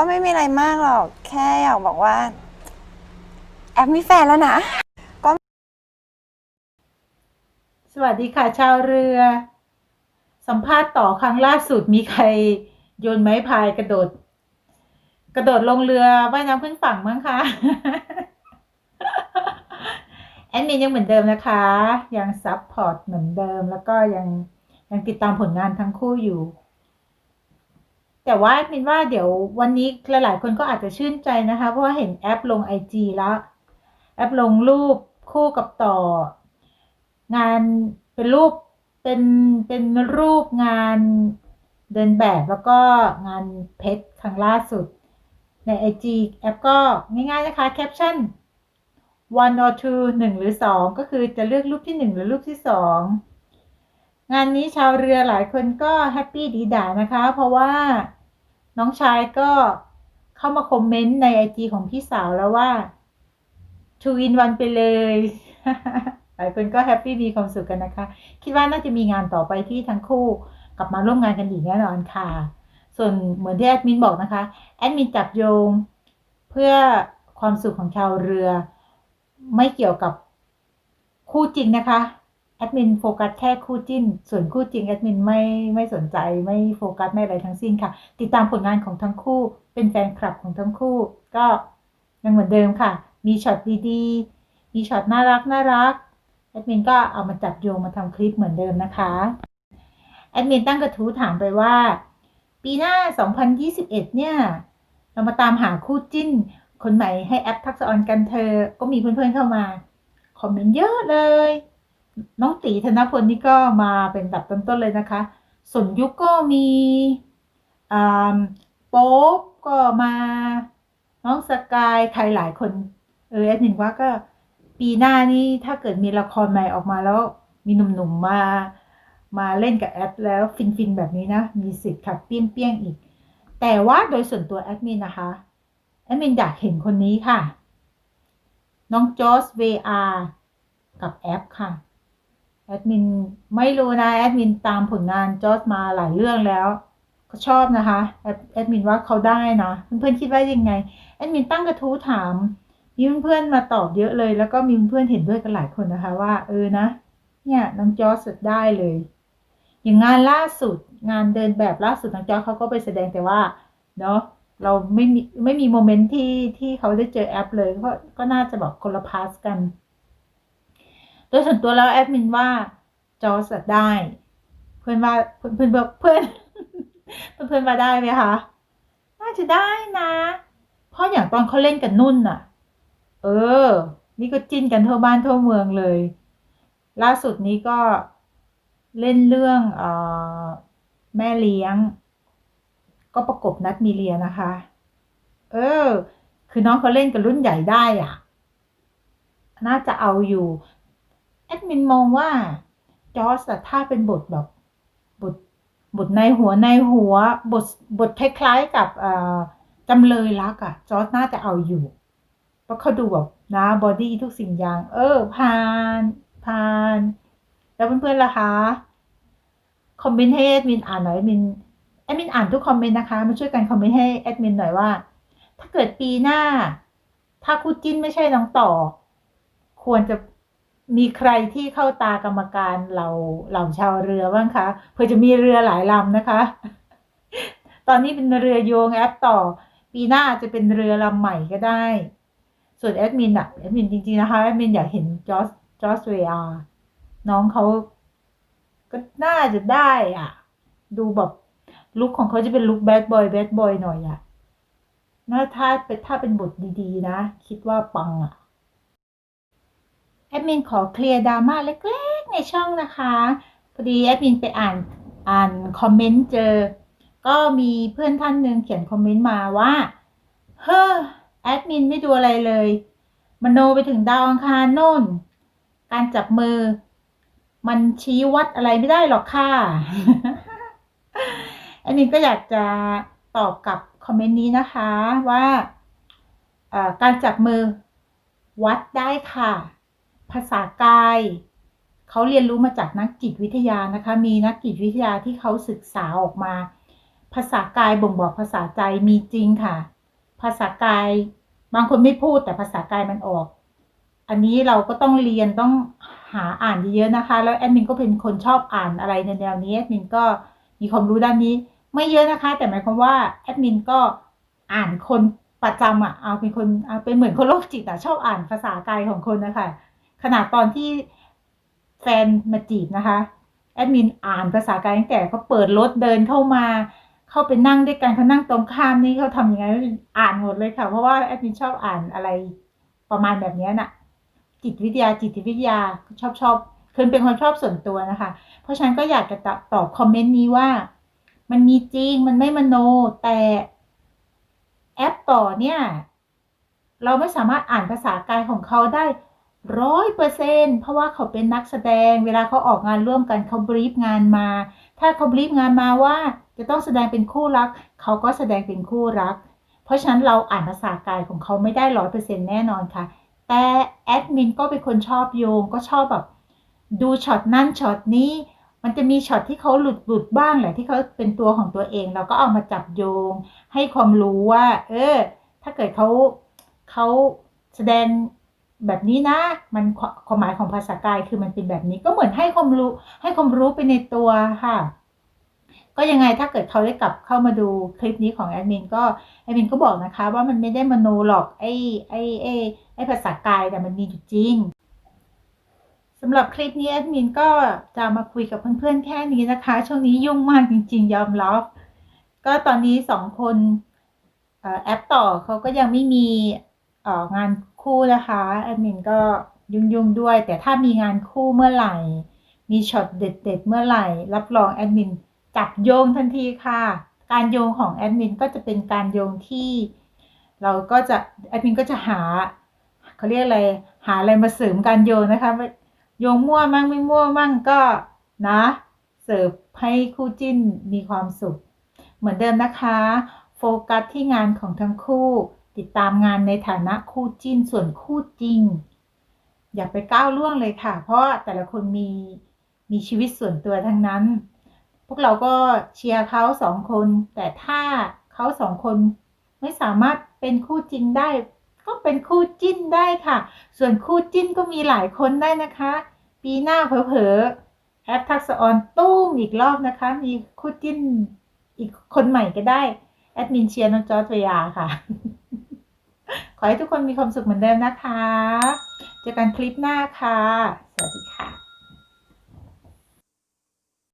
ก็ไม่มีอะไรมากหรอก แค่อยากบอกว่า แอปมีแฟนแล้วนะสวัสดีค่ะชาวเรือ สัมภาษณ์ต่อครั้งล่าสุดมีใครโยนไม้พายกระโดด กระโดดลงเรือว่ายน้ำขึ้นฝั่งมั้งคะแอดมินยังเหมือนเดิมนะคะ ยังซับพอร์ตเหมือนเดิมแล้วก็ยังยังติดตามผลงานทั้งคู่อยู่ แต่ว่ามินว่าเดี๋ยววันนี้หลายๆ คนก็อาจจะชื่นใจนะคะ เพราะว่าเห็นแอปลงไอจีแล้ว แอปลงรูปคู่กับต่อ งานเป็นรูปเป็นเป็นรูปงานเดินแบบแล้วก็งานเพชรครั้งล่าสุด ใน IG แอปก็ง่ายๆนะคะ แคปชั่น one or two หนึ่งหรือสองก็คือจะเลือกรูปที่หนึ่งหรือรูปที่สองงานนี้ชาวเรือหลายคนก็แฮปปี้ดีด่านะคะ เพราะว่า น้องชายก็เข้ามาคอมเมนต์ใน IG ของพี่สาวแล้วว่า two in one ไปเลยหลายคนก็แฮปปี้มีความสุขกันนะคะ คิดว่าน่าจะมีงานต่อไปที่ทั้งคู่กลับมาร่วมงานกันอีกแน่นอนค่ะ ส่วนเหมือนที่แอดมินบอกนะคะ แอดมินจับโยง เพื่อความสุขของชาวเรือ ไม่เกี่ยวกับคู่จริงนะคะ แอดมินโฟกัสแค่คู่จิ้น ส่วนคู่จริงแอดมินไม่ไม่สนใจไม่โฟกัสไม่อะไรทั้งสิ้นค่ะ ติดตามผลงานของทั้งคู่ เป็นแฟนคลับของทั้งคู่ ก็ยังเหมือนเดิมค่ะ มีช็อตดีๆ มีช็อตน่ารักน่ารักแอดมินก็เอามาจับโยงมาทำคลิปเหมือนเดิมนะคะแอดมินตั้งกระทู้ถามไปว่า ปีหน้า 2021 เนี่ย เรามาตามหาคู่จิ้น คนใหม่ให้แอปทักษะออนกันเธอ ก็มีเพื่อนๆเข้ามา คอมเมนต์เยอะเลย น้องตีธนพลนี่ก็มาเป็นดับต้นๆเลยนะคะสนยุคก็มีอ่าโป๊ปก็มาน้องสกายใครหลายคนเออแอดมินว่าก็ปีหน้านี่ถ้าเกิดมีละครใหม่ออกมาแล้ว มีหนุ่มๆมามาเล่นกับแอปแล้วฟินๆแบบนี้นะ มีสิทธิ์ขัดเปี้ยงๆอีก แต่ว่าโดยส่วนตัวแอดมินนะคะแอดมินอยากเห็นคนนี้ค่ะ น้องจอส VR กับแอปค่ะ แอดมินไม่รู้นะแอดมินตามผลงานจอสมาหลายเรื่องแล้วก็ชอบนะคะแอดแอดมินว่าเขาได้นะเพื่อนๆคิดว่ายังไงแอดมินตั้งกระทู้ถามมีเพื่อนๆมาตอบเยอะเลย แล้วก็มีเพื่อนเห็นด้วยกันหลายคนนะคะ ว่าเออนะ เนี่ยน้องจอสดได้เลย อย่างงานล่าสุดงานเดินแบบล่าสุดน้องจอสเขาก็ไปแสดงแต่ว่าเนาะเราไม่มีไม่มีโมเมนต์ที่ที่เขาได้เจอแอปเลยก็ก็น่าจะแบบคนละพาสกัน โดยส่วนตัวแล้วแอดมินว่าจอสได้ เพื่อนว่าเพื่อนเพื่อนบอกเพื่อนเพื่อนเพื่อนว่าได้ไหมคะน่าจะได้นะ เพราะอย่างตอนเขาเล่นกับนุ่นน่ะ เออ นี่ก็จิ้นกันทั่วบ้านทั่วเมืองเลย ล่าสุดนี้ก็เล่นเรื่องเออแม่เลี้ยง ก็ประกบนัดมีเลียนะคะ เออ คือน้องเขาเล่นกับรุ่นใหญ่ได้อะ น่าจะเอาอยู่ แอดมินมองว่าจอร์สอะถ้าเป็นบทแบบบทบทในหัวในหัวบทบทคล้ายๆกับจำเลยรักอะจอร์สน่าจะเอาอยู่เพราะเขาดูแบบนะบอดี้ทุกสิ่งอย่าง เออผ่านผ่าน แล้วเพื่อนๆล่ะคะคอมเมนต์ให้แอดมินอ่านหน่อยแอดมินแอดมินอ่านทุกคอมเมนต์นะคะมาช่วยกันคอมเมนต์ให้แอดมินหน่อยว่า ถ้าเกิดปีหน้า ถ้าคู่จิ้นไม่ใช่น้องต่อ ควรจะ มีใครที่เข้าตากรรมการเราเหล่าชาวเรือบ้างคะเพื่อจะมีเรือหลายลำนะคะ ตอนนี้เป็นเรือโยงแอปต่อ ปีหน้าจะเป็นเรือลำใหม่ก็ได้ ส่วนแอดมินอะแอดมินจริงๆนะคะแอดมินอยากเห็นจอสจอสเวียน้องเขาก็น่าจะได้อะ ดูแบบลุคของเขาจะเป็นลุคแบดบอยแบดบอยหน่อยอะน่าถ้าเป็นถ้าเป็นบทดีๆนะ คิดว่าปังอะ แอดมินขอเคลียร์ดราม่าเล็กๆในช่องนะคะพอดีแอดมินไปอ่านอ่านคอมเมนต์เจอ ก็มีเพื่อนท่านหนึ่งเขียนคอมเมนต์มาว่า เฮ้อแอดมินไม่ดูอะไรเลย มโนไปถึงดาวอังคารโน่น การจับมือ มันชี้วัดอะไรไม่ได้หรอกค่ะแอันนี้ก็อยากจะตอบกับคอมเมนต์นี้นะคะว่าการจับมือวัดได้ค่ะ ภาษากายเขาเรียนรู้มาจากนักจิตวิทยานะคะ มีนักจิตวิทยาที่เขาศึกษาออกมา ภาษากายบ่งบอกภาษาใจมีจริงค่ะ ภาษากายบางคนไม่พูดแต่ภาษากายมันออก อันนี้เราก็ต้องเรียนต้องหาอ่านเยอะๆนะคะ แล้วแอดมินก็เป็นคนชอบอ่านอะไรในแนวนี้แอดมินก็มีความรู้ด้านนี้ ไม่เยอะนะคะ แต่หมายความว่าแอดมินก็อ่านคนประจำอะเอาเป็นคนเอาเป็นเหมือนคนโรคจิตอะชอบอ่านภาษากายของคนนะคะ ขนาดตอนที่แฟนมาจีบนะคะ แอดมินอ่านภาษากายตั้งแต่เขาเปิดรถเดินเข้ามาเข้าไปนั่งด้วยกันเขานั่งตรงข้ามนี่เขาทำยังไงอ่านหมดเลยค่ะ เพราะว่าแอดมินชอบอ่านอะไรประมาณแบบนี้ยน่ะ จิตวิทยาจิตวิทยาชอบชอบคือเป็นคนชอบส่วนตัวนะคะ เพราะฉันก็อยากจะตอบตอบคอมเมนต์นี้ว่า มันมีจริงมันไม่มโนแต่แอปต่อเนี่ย เราไม่สามารถอ่านภาษากายของเขาได้ ร้อยเปอร์เซนเพราะว่าเขาเป็นนักแสดง เวลาเขาออกงานร่วมกันเขาบรีฟงานมา ถ้าเขาบรีฟงานมาว่า จะต้องแสดงเป็นคู่รัก เขาก็แสดงเป็นคู่รัก เพราะฉะนั้นเราอ่านภาษากายของเขาไม่ได้ร้อยเปอร์เซ็นแน่นอนค่ะ แต่แอดมินก็เป็นคนชอบโยง ก็ชอบแบบดูช็อตนั่นช็อตนี้ มันจะมีช็อตที่เขาหลุดหลุดบ้างแหละที่เขาเป็นตัวของตัวเอง เราก็เอามาจับโยง ให้ความรู้ว่า เออ ถ้าเกิดเขาเขาแสดง แบบนี้นะ มันความหมายของภาษากายคือมันเป็นแบบนี้ก็เหมือนให้ความรู้ ให้ความรู้ไปในตัวค่ะ ก็ยังไงถ้าเกิดเขาได้กลับเข้ามาดูคลิปนี้ของแอดมินก็แอดมินก็บอกนะคะ ว่ามันไม่ได้มโนหรอกไอ้ไอ้ไอ้ไอ้ภาษากายแต่มันมีอยู่จริงสำหรับคลิปนี้แอดมินก็จะมาคุยกับเพื่อนๆแค่นี้นะคะ ช่วงนี้ยุ่งมากจริง ๆ ยอมรับ ก็ตอนนี้สองคนแอปต่อเขาก็ยังไม่มีงาน คู่นะคะแอดมินก็ยุ่งๆด้วย แต่ถ้ามีงานคู่เมื่อไหร่ มีช็อตเด็ด ๆ เมื่อไหร่ รับรองแอดมินจับโยงทันทีค่ะ การโยงของแอดมินก็จะเป็นการโยงที่เราก็จะแอดมินก็จะหาเขาเรียกอะไรหาอะไรมาเสริมการโยงนะคะโยงมั่วมั่งไม่มั่วมั่งก็นะเสิร์ฟให้คู่จิ้นมีความสุข เหมือนเดิมนะคะ โฟกัสที่งานของทั้งคู่ ติดตามงานในฐานะคู่จิ้นส่วนคู่จริง อย่าไปก้าวล่วงเลยค่ะ เพราะแต่ละคนมีมีชีวิตส่วนตัวทั้งนั้น พวกเราก็เชียร์เขาสองคน แต่ถ้าเขาสองคนไม่สามารถเป็นคู่จริงได้ ก็เป็นคู่จิ้นได้ค่ะ ส่วนคู่จิ้นก็มีหลายคนได้นะคะ ปีหน้าเผลอๆแอปทักษออนตุ้มอีกรอบนะคะ มีคู่จิ้นอีกคนใหม่ก็ได้ แอดมินเชียร์น้องจอร์จยาค่ะ ขอให้ทุกคนมีความสุขเหมือนเดิมนะคะ เจอกันคลิปหน้าค่ะ สวัสดีค่ะ